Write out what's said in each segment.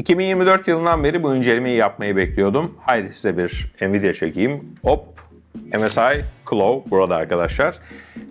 2024 yılından beri bu incelemeyi yapmayı bekliyordum. Haydi size bir Nvidia çekeyim. Hop MSI Claw burada arkadaşlar.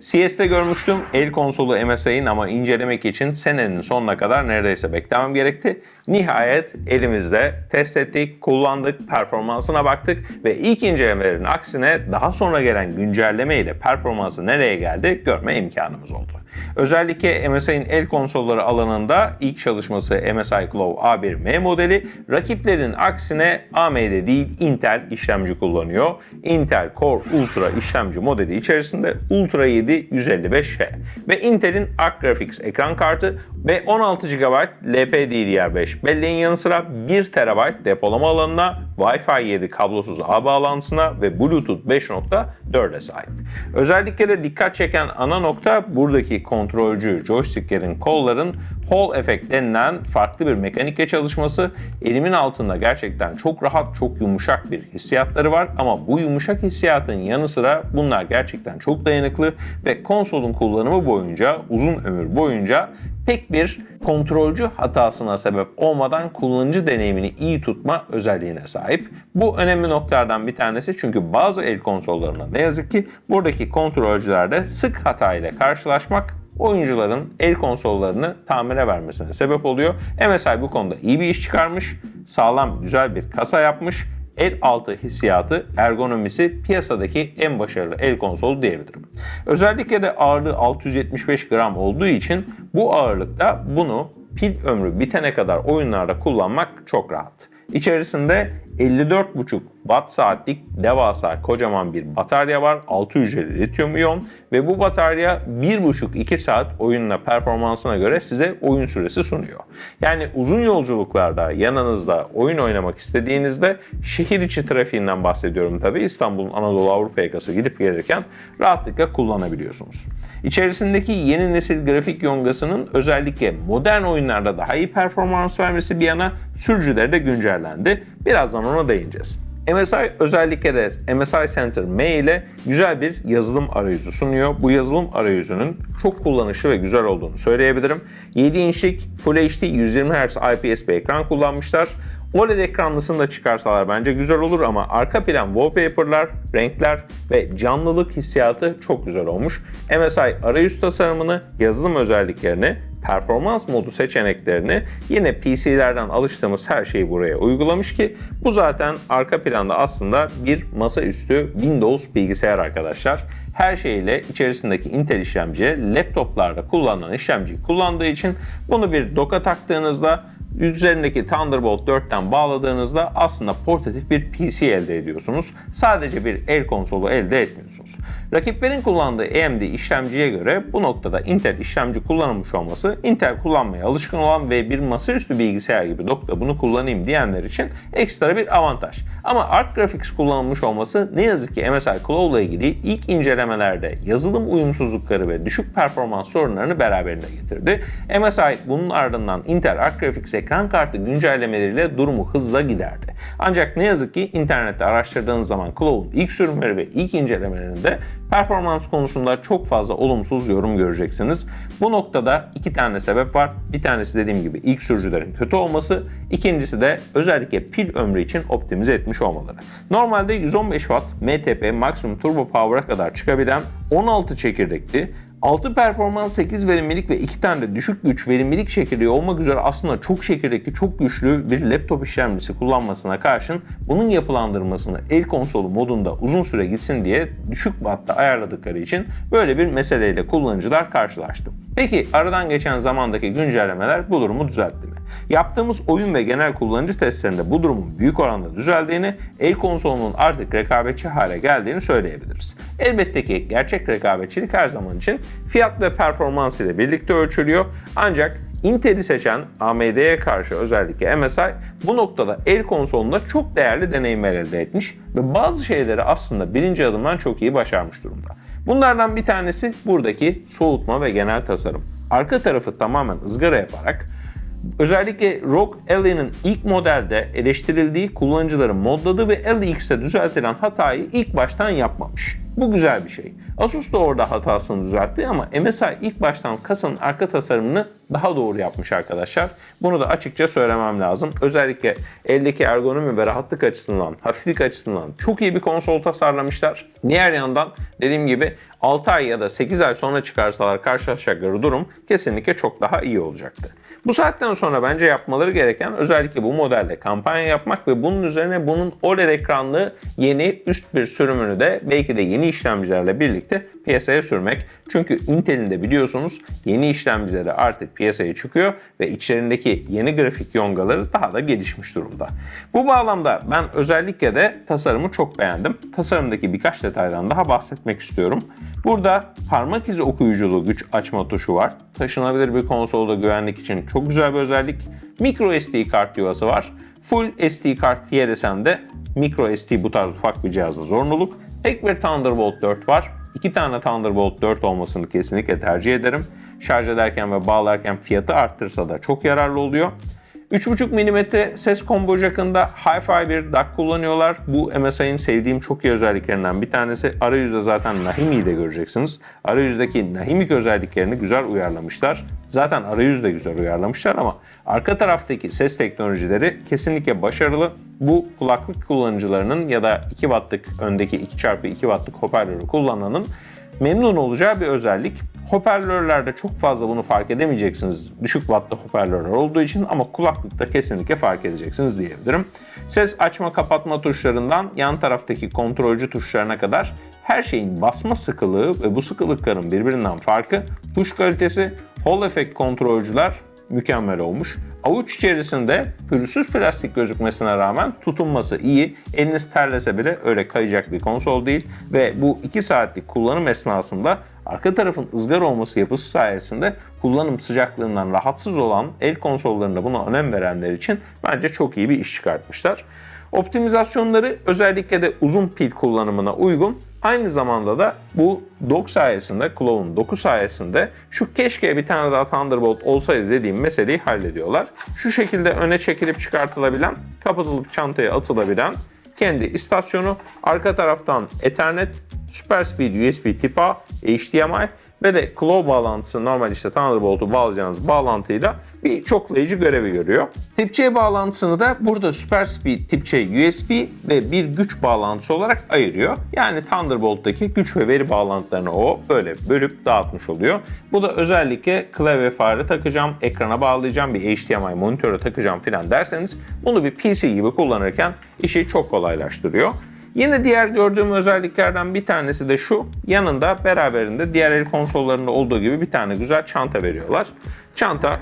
CS'de görmüştüm el konsolu MSI'nin ama incelemek için senenin sonuna kadar neredeyse beklemem gerekti. Nihayet elimizde test ettik, kullandık, performansına baktık ve ilk incelemelerin aksine daha sonra gelen güncelleme ile performansı nereye geldi görme imkanımız oldu. Özellikle MSI'nin el konsolları alanında ilk çalışması MSI Claw A1M modeli rakiplerin aksine AMD değil Intel işlemci kullanıyor. Intel Core Ultra işlemci modeli içerisinde Ultra 7 155H ve Intel'in Arc Graphics ekran kartı ve 16 GB LPDDR5 belleğin yanı sıra 1 TB depolama alanına, Wi-Fi 7 kablosuz ağ bağlantısına ve Bluetooth 5.4'e sahip. Özellikle de dikkat çeken ana nokta buradaki kontrolcü joysticklerin kolların Hall Effect denilen farklı bir mekanikle çalışması. Elimin altında gerçekten çok rahat, çok yumuşak bir hissiyatları var ama bu yumuşak hissiyatın yanı sıra bunlar gerçekten çok dayanıklı ve konsolun kullanımı boyunca, uzun ömür boyunca pek bir kontrolcü hatasına sebep olmadan kullanıcı deneyimini iyi tutma özelliğine sahip. Bu önemli noktalardan bir tanesi çünkü bazı el konsollarında ne yazık ki buradaki kontrolcülerde sık hata ile karşılaşmak oyuncuların el konsollarını tamire vermesine sebep oluyor. MSI bu konuda iyi bir iş çıkarmış, sağlam güzel bir kasa yapmış el altı hissiyatı, ergonomisi piyasadaki en başarılı el konsolu diyebilirim. Özellikle de ağırlığı 675 gram olduğu için bu ağırlıkta bunu pil ömrü bitene kadar oyunlarda kullanmak çok rahat. İçerisinde 54,5 watt saatlik devasa kocaman bir batarya var. 6 hücreli lityum iyon ve bu batarya 1,5-2 saat oyunla performansına göre size oyun süresi sunuyor. Yani uzun yolculuklarda yanınızda oyun oynamak istediğinizde şehir içi trafiğinden bahsediyorum tabi İstanbul'un Anadolu Avrupa yakası gidip gelirken rahatlıkla kullanabiliyorsunuz. İçerisindeki yeni nesil grafik yongasının özellikle modern oyunlarda daha iyi performans vermesi bir yana sürücüleri de güncellendi. Birazdan ona değineceğiz. MSI özellikle de MSI Center M ile güzel bir yazılım arayüzü sunuyor. Bu yazılım arayüzünün çok kullanışlı ve güzel olduğunu söyleyebilirim. 7 inçlik Full HD 120 Hz IPS bir ekran kullanmışlar. OLED ekranlısını da çıkarsalar bence güzel olur ama arka plan wallpaper'lar, renkler ve canlılık hissiyatı çok güzel olmuş. MSI arayüz tasarımını, yazılım özelliklerini, performans modu seçeneklerini yine PC'lerden alıştığımız her şeyi buraya uygulamış ki bu zaten arka planda aslında bir masaüstü Windows bilgisayar arkadaşlar. Her şeyle içerisindeki Intel işlemci laptoplarda kullanılan işlemciyi kullandığı için bunu bir doka taktığınızda üzerindeki Thunderbolt 4'ten bağladığınızda aslında portatif bir PC elde ediyorsunuz. Sadece bir el konsolu elde etmiyorsunuz. Rakiplerin kullandığı AMD işlemciye göre bu noktada Intel işlemci kullanılmış olması Intel kullanmaya alışkın olan ve bir masaüstü bilgisayar gibi dokta bunu kullanayım diyenler için ekstra bir avantaj. Ama Arc Graphics kullanılmış olması ne yazık ki MSI Claw ile ilgili ilk incelemelerde yazılım uyumsuzlukları ve düşük performans sorunlarını beraberinde getirdi. MSI bunun ardından Intel Arc Graphics ekran kartı güncellemeleriyle durumu hızla giderdi. Ancak ne yazık ki internette araştırdığınız zaman Claw'un ilk sürümleri ve ilk incelemelerinde performans konusunda çok fazla olumsuz yorum göreceksiniz. Bu noktada iki tane sebep var. Bir tanesi dediğim gibi ilk sürücülerin kötü olması, ikincisi de özellikle pil ömrü için optimize etmiş olmaları. Normalde 115 Watt MTP maksimum turbo power'a kadar çıkabilen 16 çekirdekli 6 performans 8 verimlilik ve 2 tane de düşük güç verimlilik çekirdeği olmak üzere aslında çok çekirdekli, çok güçlü bir laptop işlemcisi kullanmasına karşın bunun yapılandırmasını el konsolu modunda uzun süre gitsin diye düşük wattta ayarladıkları için böyle bir meseleyle kullanıcılar karşılaştı. Peki aradan geçen zamandaki güncellemeler bu durumu düzeltti mi? Yaptığımız oyun ve genel kullanıcı testlerinde bu durumun büyük oranda düzeldiğini, el konsolunun artık rekabetçi hale geldiğini söyleyebiliriz. Elbette ki gerçek rekabetçilik her zaman için fiyat ve performans ile birlikte ölçülüyor. Ancak Intel'i seçen AMD'ye karşı özellikle MSI bu noktada el konsolunda çok değerli deneyimler elde etmiş ve bazı şeyleri aslında birinci adımdan çok iyi başarmış durumda. Bunlardan bir tanesi buradaki soğutma ve genel tasarım. Arka tarafı tamamen ızgara yaparak Özellikle ROG Alien'in ilk modelde eleştirildiği kullanıcıların modladığı ve LX'te düzeltilen hatayı ilk baştan yapmamış. Bu güzel bir şey. Asus da orada hatasını düzeltti ama MSI ilk baştan kasanın arka tasarımını daha doğru yapmış arkadaşlar. Bunu da açıkça söylemem lazım. Özellikle eldeki ergonomi ve rahatlık açısından, hafiflik açısından çok iyi bir konsol tasarlamışlar. Diğer yandan dediğim gibi 6 ay ya da 8 ay sonra çıkarsalar karşılaşacakları durum kesinlikle çok daha iyi olacaktı. Bu saatten sonra bence yapmaları gereken özellikle bu modelde kampanya yapmak ve bunun üzerine bunun OLED ekranlı yeni üst bir sürümünü de belki de yeni işlemcilerle birlikte piyasaya sürmek. Çünkü Intel'in de biliyorsunuz yeni işlemcileri artık piyasaya çıkıyor ve içlerindeki yeni grafik yongaları daha da gelişmiş durumda. Bu bağlamda ben özellikle de tasarımı çok beğendim. Tasarımdaki birkaç detaydan daha bahsetmek istiyorum. Burada parmak izi okuyuculu güç açma tuşu var. Taşınabilir bir konsolda güvenlik için çok güzel bir özellik. Micro SD kart yuvası var. Full SD kart yeresen de micro SD bu tarz ufak bir cihazda zorunluluk. Tek bir Thunderbolt 4 var. İki tane Thunderbolt 4 olmasını kesinlikle tercih ederim. Şarj ederken ve bağlarken fiyatı arttırsa da çok yararlı oluyor. 3.5 mm ses combo jackında Hi-Fi bir DAC kullanıyorlar. Bu MSI'nin sevdiğim çok iyi özelliklerinden bir tanesi. Arayüzde zaten Nahimi'yi de göreceksiniz. Arayüzdeki Nahimik özelliklerini güzel uyarlamışlar. Zaten arayüzü de güzel uyarlamışlar ama arka taraftaki ses teknolojileri kesinlikle başarılı. Bu kulaklık kullanıcılarının ya da 2 wattlık öndeki 2x2 wattlık hoparlörü kullananın memnun olacağı bir özellik. Hoparlörlerde çok fazla bunu fark edemeyeceksiniz düşük wattlı hoparlörler olduğu için ama kulaklıkta kesinlikle fark edeceksiniz diyebilirim. Ses açma kapatma tuşlarından yan taraftaki kontrolcü tuşlarına kadar her şeyin basma sıkılığı ve bu sıkılıkların birbirinden farkı, tuş kalitesi, Hall Effect kontrolcüler mükemmel olmuş. Avuç içerisinde pürüzsüz plastik gözükmesine rağmen tutunması iyi. Eliniz terlese bile öyle kayacak bir konsol değil. Ve bu 2 saatlik kullanım esnasında arka tarafın ızgara olması yapısı sayesinde kullanım sıcaklığından rahatsız olan el konsollarında buna önem verenler için bence çok iyi bir iş çıkartmışlar. Optimizasyonları özellikle de uzun pil kullanımına uygun Aynı zamanda da bu dock sayesinde, Clove'un doku sayesinde şu keşke bir tane daha Thunderbolt olsaydı dediğim meseleyi hallediyorlar. Şu şekilde öne çekilip çıkartılabilen, kapatılıp çantaya atılabilen kendi istasyonu, arka taraftan Ethernet, Super Speed USB tip A, HDMI ve de Clove bağlantısı normal işte Thunderbolt'u bağlayacağınız bağlantıyla bir çoklayıcı görevi görüyor. Tip C bağlantısını da burada Super Speed Tip C USB ve bir güç bağlantısı olarak ayırıyor. Yani Thunderbolt'taki güç ve veri bağlantılarını o böyle bölüp dağıtmış oluyor. Bu da özellikle klavye fare takacağım, ekrana bağlayacağım, bir HDMI monitöre takacağım filan derseniz bunu bir PC gibi kullanırken işi çok kolaylaştırıyor. Yine diğer gördüğüm özelliklerden bir tanesi de şu. Yanında beraberinde diğer el konsollarında olduğu gibi bir tane güzel çanta veriyorlar. Çanta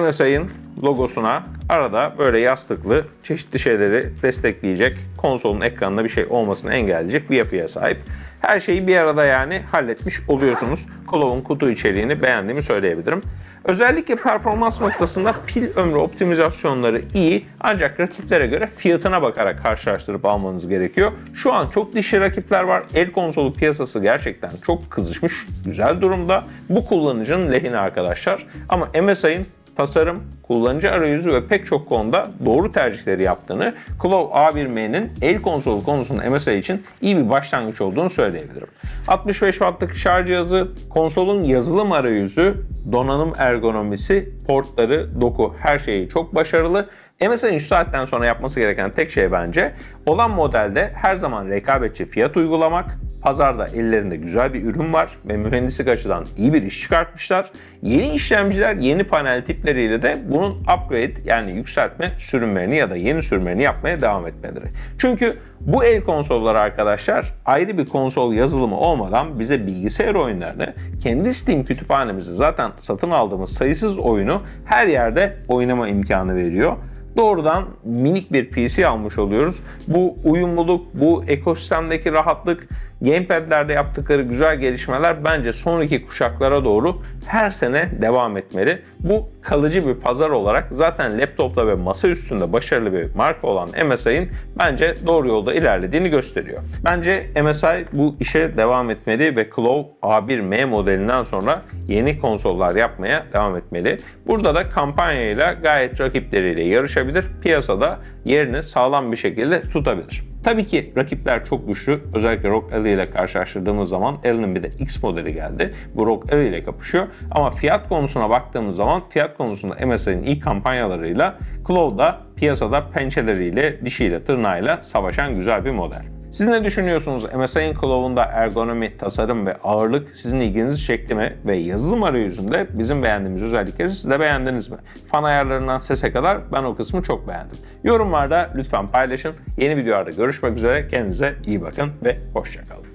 MSI'ın logosuna arada böyle yastıklı çeşitli şeyleri destekleyecek konsolun ekranında bir şey olmasını engelleyecek bir yapıya sahip. Her şeyi bir arada yani halletmiş oluyorsunuz. Clove'un kutu içeriğini beğendiğimi söyleyebilirim. Özellikle performans noktasında pil ömrü optimizasyonları iyi ancak rakiplere göre fiyatına bakarak karşılaştırıp almanız gerekiyor. Şu an çok dişi rakipler var. El konsolu piyasası gerçekten çok kızışmış, güzel durumda. Bu kullanıcının lehine arkadaşlar. Ama MSI'ın tasarım, kullanıcı arayüzü ve pek çok konuda doğru tercihleri yaptığını, Clove A1M'nin el konsolu konusunda MSI için iyi bir başlangıç olduğunu söyleyebilirim. 65 wattlık şarj cihazı, konsolun yazılım arayüzü, donanım ergonomisi, portları, doku her şeyi çok başarılı. MSI'nin şu saatten sonra yapması gereken tek şey bence olan modelde her zaman rekabetçi fiyat uygulamak, Pazarda ellerinde güzel bir ürün var ve mühendislik açıdan iyi bir iş çıkartmışlar. Yeni işlemciler, yeni panel tipleriyle de bunun upgrade yani yükseltme sürümlerini ya da yeni sürümlerini yapmaya devam etmeleri. Çünkü bu el konsolları arkadaşlar ayrı bir konsol yazılımı olmadan bize bilgisayar oyunlarını kendi Steam kütüphanemizi zaten satın aldığımız sayısız oyunu her yerde oynama imkanı veriyor doğrudan minik bir PC almış oluyoruz. Bu uyumluluk, bu ekosistemdeki rahatlık, gamepad'lerde yaptıkları güzel gelişmeler bence sonraki kuşaklara doğru her sene devam etmeli. Bu kalıcı bir pazar olarak zaten laptopla ve masa üstünde başarılı bir marka olan MSI'nin bence doğru yolda ilerlediğini gösteriyor. Bence MSI bu işe devam etmeli ve Clove A1M modelinden sonra yeni konsollar yapmaya devam etmeli. Burada da kampanyayla gayet rakipleriyle yarışabilir. Piyasada yerini sağlam bir şekilde tutabilir. Tabii ki rakipler çok güçlü. Özellikle ROG Ally ile karşılaştırdığımız zaman Ally'nin bir de X modeli geldi. Bu ROG Ally ile kapışıyor. Ama fiyat konusuna baktığımız zaman fiyat konusunda MSI'nin ilk kampanyalarıyla Claw da piyasada pençeleriyle, dişiyle, tırnağıyla savaşan güzel bir model. Siz ne düşünüyorsunuz? MSI'nin Claw'unda ergonomi, tasarım ve ağırlık sizin ilginizi çekti mi? Ve yazılım arayüzünde bizim beğendiğimiz özellikleri siz de beğendiniz mi? Fan ayarlarından sese kadar ben o kısmı çok beğendim. Yorumlarda lütfen paylaşın. Yeni videolarda görüşmek üzere. Kendinize iyi bakın ve hoşçakalın.